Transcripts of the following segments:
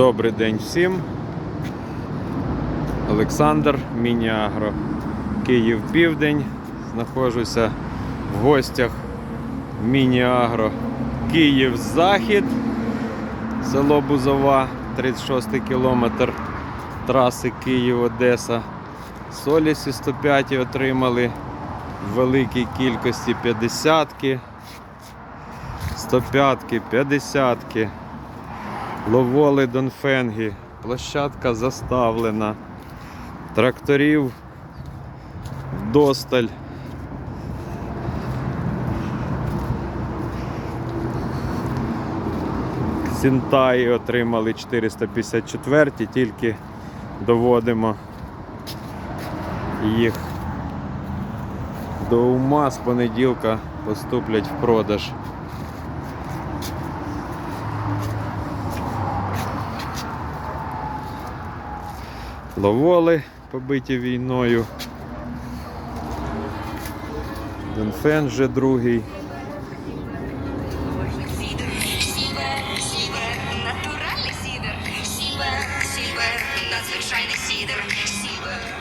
Добрий день всім. Олександр, Міні-Агро, Київ Південь. Знаходжуся в гостях Міні-Агро Київ Захід, село Бузова, 36 кілометр траси Київ-Одеса. Солісі 105 отримали в великій кількості 50-ки, 105-ки, 50-ки. Ловоли Донфенгі, площадка заставлена, тракторів досталь. Сінтаї отримали 454, тільки доводимо їх до ума з понеділка поступлять в продаж. Ловоли побиті війною. Донфен вже другий.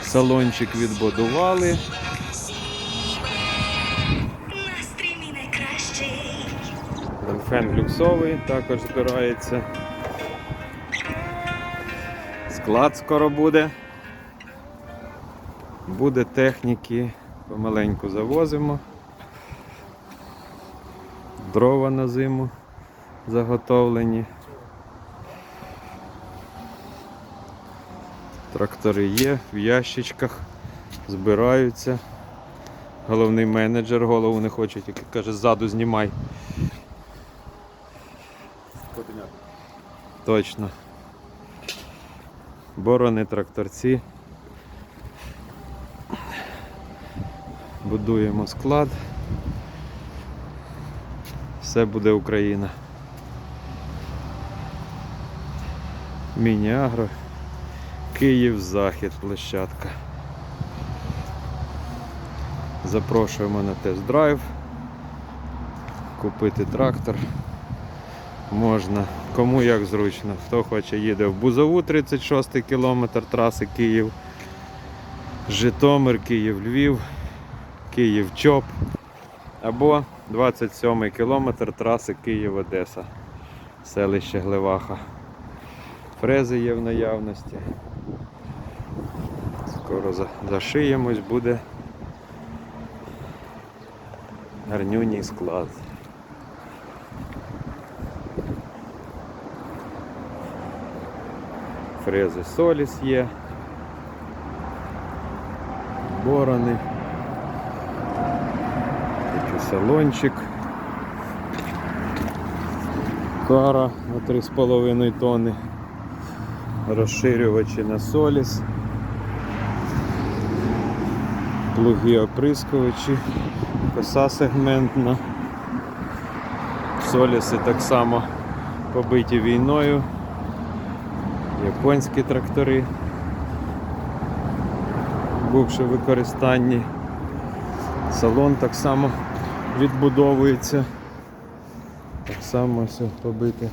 Салончик відбудували. настрій мій найкращий. Донфен люксовий також збирається. Склад скоро буде. Буде техніки, помаленьку завозимо. Дрова на зиму заготовлені. Трактори є в ящичках, збираються. Головний менеджер голову не хоче, тільки каже, ззаду знімай. Точно. Борони, тракторці. Будуємо склад. Все буде Україна. Міні-агро. Київ Захід площадка. Запрошуємо на тест-драйв. Купити трактор можна. Кому як зручно. Хто хоче їде в Бузову 36 кілометр траси Київ, Житомир, Київ, Львів, Київ Чоп. Або 27 кілометр траси Київ-Одеса, селище Глеваха. Фрези є в наявності. Скоро зашиємось, буде гарнюній склад. Фрези Соліс є. Борони. Такий салончик. Кара на 3,5 тонни. Розширювачі на Соліс. Плуги оприскувачі. Коса сегментна. Соліси так само побиті війною японські трактори, бувши в використанні. Салон так само відбудовується. Так само все побите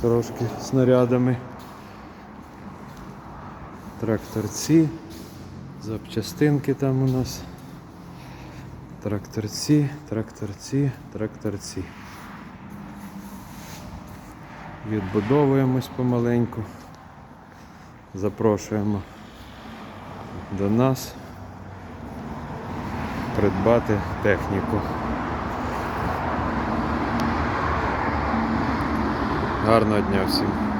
трошки снарядами. Тракторці, запчастинки там у нас. Тракторці, тракторці, тракторці. Відбудовуємось помаленьку. Запрошуємо до нас придбати техніку. Гарного дня всім!